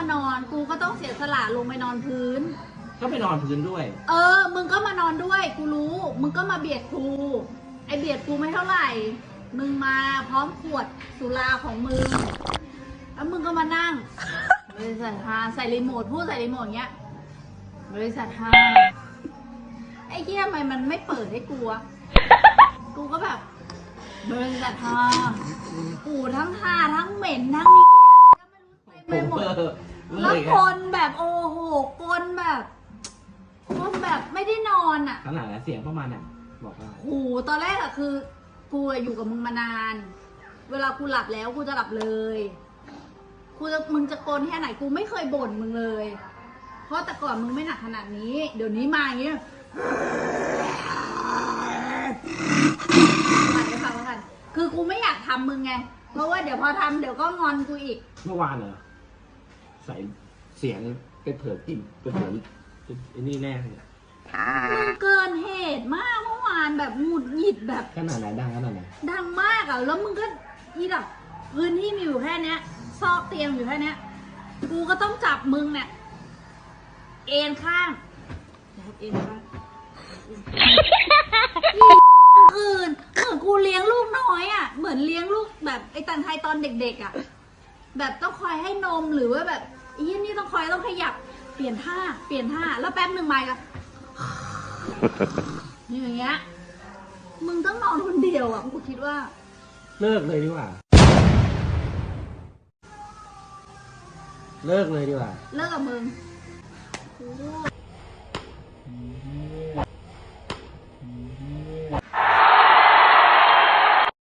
มานอน กูก็ต้องเสียสละลงไปนอนพื้น ก็ไปนอนพื้นด้วย เออ มึงก็มานอนด้วย กูรู้ มึงก็มาเบียดกู ไอเบียดกูไม่เท่าไหร่ มึงมาพร้อมขวดสุราของมึง แล้วมึงก็มานั่ง บริษัทฮาใส่รีโมทพูดใส่รีโมทอย่างเงี้ย บริษัทฮาไอ้เหี้ยทำไมมันไม่เปิดให้กูวะกูก็แบบบริษัทฮากูทั้งฮาทั้งเหม็นทั้งนี้ก็ไม่รู้เต็มไปหมดเออ แล้วเลยคนแบบโอ้โหคนแบบคนแบบไม่ได้นอนอะขนาดนั้นเสียงประมาณไหนบอกว่าโหตอนแรกอะคือกูอะอยู่กับมึงมานาน เวลากูหลับแล้วกูจะหลับเลยกูจะมึงจะโกนแค่ไหนกูไม่เคยบ่นมึงเลย เพราะแต่ก่อนมึงไม่หนักขนาดนี้ เดี๋ยวนี้มาอย่างเงี้ยมาให้ฟังแล้วกันคือกูไม่อยากทำมึงไง เพราะว่าเดี๋ยวพอทำเดี๋ยวก็งอนกูอีก เมื่อวานเหรอ ใส่เสียงเป็นเผือกกินเป็นเผือกไอ้นี่แน่เลยมึงเกินเหตุมากเมื่อวานแบบหงุดหงิดแบบขนาดไหนดังขนาดไหนดังมากอะแล้วมึงก็อีแบบพื้นที่มีอยู่แค่เนี้ย ซอกเตียงอยู่แค่เนี้ย กูก็ต้องจับมึงเนี่ยเอ็นข้างแล้วเอ็นข้างคืนเหมือนกูเลี้ยงลูกน้อยอะ เหมือนเลี้ยงลูกแบบไอ้ตันไทยตอนเด็กๆอะ แบบต้องคอยให้นมหรือว่าแบบ อีนี่ต้องคอยต้องขยับ เปลี่ยนท่า เปลี่ยนท่า แล้วแป๊บหนึ่งมาอีก็อย่างเงี้ย มึงต้องนอนคนเดียวอะกูคิดว่า เลิกเลยดีกว่า เลิกเลยดีกว่า เลิกกับมึง